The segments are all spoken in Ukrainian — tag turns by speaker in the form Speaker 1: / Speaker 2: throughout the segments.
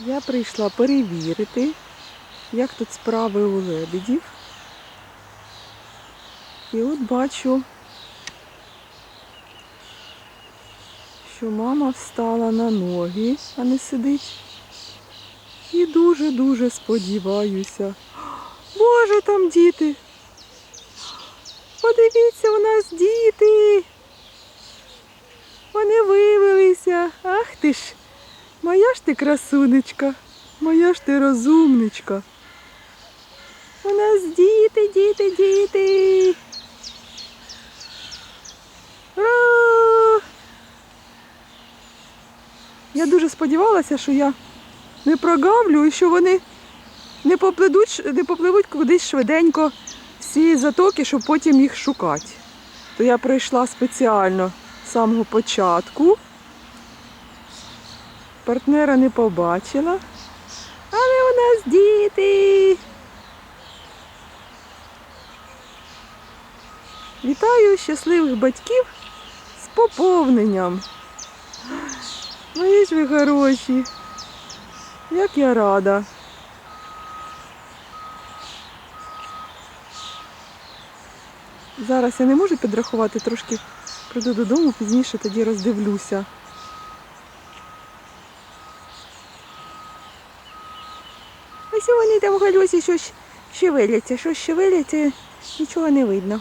Speaker 1: Я прийшла перевірити, як тут справи у лебедів. І от бачу, що мама встала на ноги, а не сидить. І дуже-дуже сподіваюся. Боже, там діти. Подивіться, у нас діти. Вони вивелися. Ах ти ж, моя ж ти красунечка, моя ж ти розумничка. У нас діти, діти, діти. Ура! Я дуже сподівалася, що я не прогавлю і що вони не попливуть, не попливуть кудись швиденько цієї затоки, щоб потім їх шукати. То я прийшла спеціально з самого початку. Партнера не побачила. Але у нас діти. Вітаю щасливих батьків з поповненням. Мої ж ви хороші. Як я рада. Зараз я не можу підрахувати, трошки прийду додому, пізніше тоді роздивлюся. Ось вони там в гальосі щось шевеляться, щось шевеляться, нічого не видно.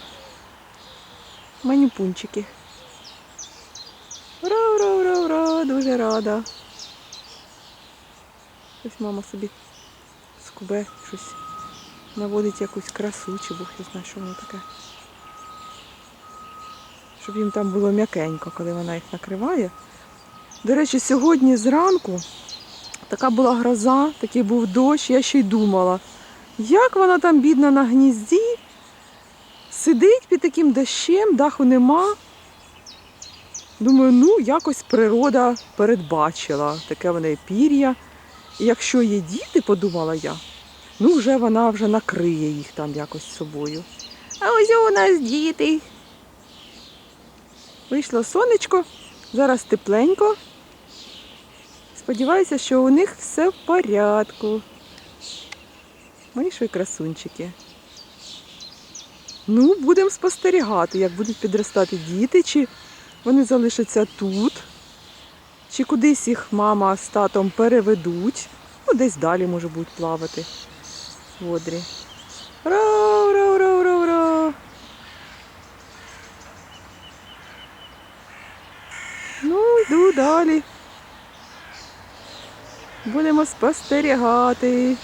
Speaker 1: Манюпунчики. Ура, ура, ура, ура, дуже рада. Ось мама собі скубе щось наводить якусь красу, чи Бог не знає, що воно таке. Щоб їм там було м'якенько, коли вона їх накриває. До речі, сьогодні зранку така була гроза, такий був дощ, я ще й думала, як вона там бідна на гнізді, сидить під таким дощем, даху нема. Думаю, ну якось природа передбачила таке в неї пір'я. І якщо є діти, подумала я, ну вже вона вже накриє їх там якось з собою. А ось у нас діти. Вийшло сонечко, зараз тепленько. Сподіваюся, що у них все в порядку. Мої ж красунчики. Ну, будемо спостерігати, як будуть підростати діти, чи вони залишаться тут, чи кудись їх мама з татом переведуть. Ну, десь далі може будуть плавати в водрі. Ура, ура, ура, ура, ура. Ну, йду далі. Будемо спостерігати.